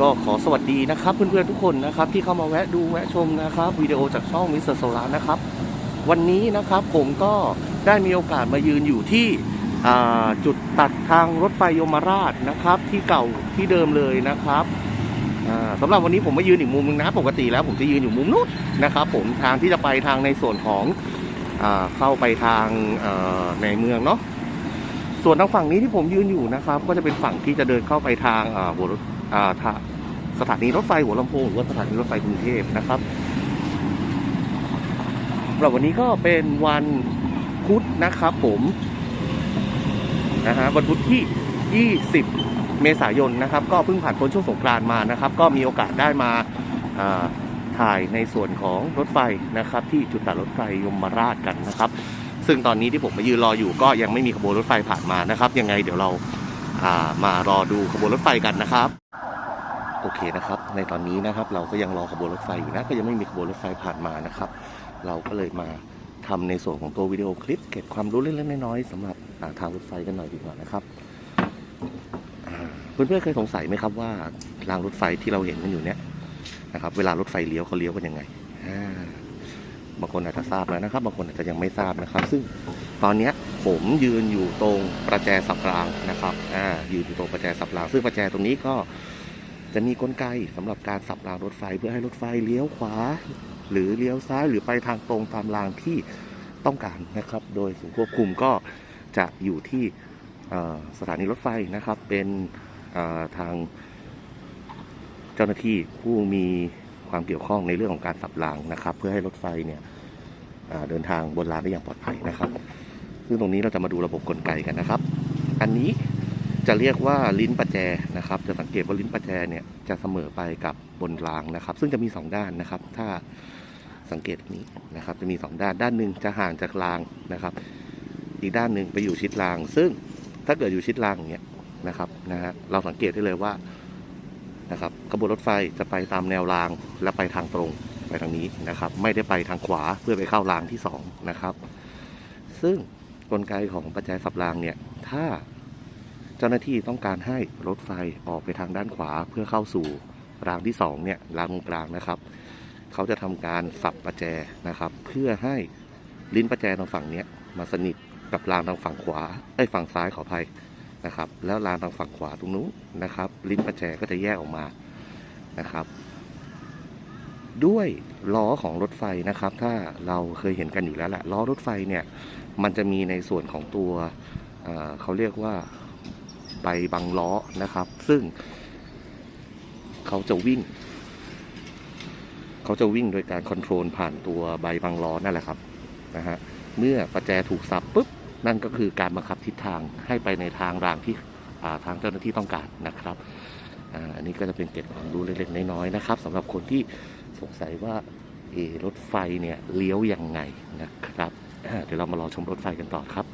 ก็ขอสวัสดีนะครับเพื่อนๆทุกคนนะครับที่เข้ามาแวะดูแวะชมนะครับวิดีโอจากช่องมิสเตอร์โซลานะครับวันนี้นะครับผมก็ได้มีโอกาสมายืนอยู่ที่จุดตัดทางรถไฟยมราชนะครับ ที่เก่าที่เดิมเลยนะครับอ่าสำหรับวันนี้ผมมายืนอีกมุมนึงนะ ปกติแล้วผมจะยืนอยู่มุมนู้นนะครับผมทางที่จะไปทางในส่วนของอเข้าไปทางในเมืองเนาะส่วนทางฝั่งนี้ที่ผมยืนอยู่นะครับ ก็จะเป็นฝั่งที่จะเดินเข้าไปทางหัวรถ สถานีรถไฟหัวลำโพงหรือว่าสถานีรถไฟกรุงเทพนะครับสำหรับวันนี้ก็เป็นวันพุธนะครับผมนะฮะวันพุธที่ 20 เมษายนนะครับ ก็เพิ่งผ่านพ้นช่วงสงกรานต์มานะครับ ก็มีโอกาสได้มาถ่ายในส่วนของรถไฟนะครับ ที่จุดตัดรถไฟยมราชกันนะครับ ซึ่งตอนนี้ที่ผมมายืนรออยู่ก็ยังไม่มีขบวนรถไฟผ่านมานะครับ ยังไงเดี๋ยวเราามารอดูขบวนรถไฟกันนะครับ โอเคนะครับ ในตอนนี้นะครับ เราก็ยังรอขบวนรถไฟอยู่นะ ก็ยังไม่มีขบวนรถไฟผ่านมานะครับ เราก็เลยมาทำในส่วนของตัววิดีโอคลิป เก็บความรู้เล็กๆน้อยๆสำหรับาทางรถไฟกันหน่อยดีกว่านะครับเพื่อนๆเคยสงสัยไหมครับว่ารางรถไฟที่เราเห็นกันอยู่เนี้ยนะครับ เวลารถไฟเลี้ยวเขาเลี้ยวกันยังไงบางคนอาจจะทราบแล้วนะครับ บางคนอาจจะยังไม่ทราบนะครับ ซึ่ง ตอนนี้ผมยืนอยู่ตรงประแจสับรางนะครับอ่ายืนอยู่ตรงประแจสับราง ซึ่งประแจตรงนี้ก็จะมีกลไกสำหรับการสับรางรถไฟเพื่อให้รถไฟเลี้ยวขวา หรือเลี้ยวซ้ายหรือไปทางตรงตามรางที่ต้องการนะครับ โดยศูนย์ควบคุมก็จะอยู่ที่สถานีรถไฟนะครับ เป็นทางเจ้าหน้าที่ผู้มีความเกี่ยวข้องในเรื่องของการสับรางนะครับ เพื่อให้รถไฟเนี่ยเดินทางบนรางได้อย่างปลอดภัยนะครับ ซึ่งตรงนี้เราจะมาดูระบบกลไกกันนะครับ อันนี้จะเรียกว่าลิ้นประแจนะครับ จะสังเกตว่าลิ้นประแจเนี่ยจะเสมอไปกับบนรางนะครับ ซึ่งจะมีสองด้านนะครับ ถ้าสังเกตนี้นะครับ จะมีสองด้านด้านหนึ่งจะห่างจากรางนะครับ อีกด้านหนึ่งไปอยู่ชิดราง ซึ่งถ้าเกิดอยู่ชิดรางอย่างเงี้ยนะครับนะฮะเราสังเกตได้เลยว่านะครับขบวนรถไฟจะไปตามแนวรางและไปทางตรงไปทางนี้นะครับ ไม่ได้ไปทางขวาเพื่อไปเข้ารางที่สองนะครับ ซึ่ง ลไกของปัจจัยสับรางเนี่ยถ้าเจ้าหน้าที่ต้องการให้รถไฟออกไปทางด้านขวาเพื่อเข้าสู่รางที่สองเนี่ยรางตรงกลางนะครับ เขาจะทำการสับประแจนะครับ เพื่อให้ลิ้นประแจทางฝั่งเนี้ยมาสนิทกับรางทางฝั่งขวาไอ้ฝั่งซ้ายขออภัยนะครับ แล้วรางทางฝั่งขวาตรงนู้นนะครับ ลิ้นประแจก็จะแยกออกมานะครับ ด้วยล้อของรถไฟนะครับ ถ้าเราเคยเห็นกันอยู่แล้วแหละล้อรถไฟเนี่ย มันจะมีในส่วนของตัวเเขาเรียกว่าใบบังล้อนะครับ ซึ่งเขาจะวิ่ง เขาจะวิ่งโดยการคอนโทรลผ่านตัวใบบังล้อนั่นแหละครับนะฮะเมื่อประแจถูกสับปุ๊บนั่นก็คือการบังคับทิศทางให้ไปในทางรางที่ทางเจ้าหน้าที่ต้องการนะครับอันนี้ก็จะเป็นเกร็ดความรู้เล็กๆน้อยๆนะครับสำหรับคนที่สงสัยว่าเอรถไฟเนี่ยเลี้ยวยังไงนะครับ เดี๋ยวเรามารอชมรถไฟกันต่อครับ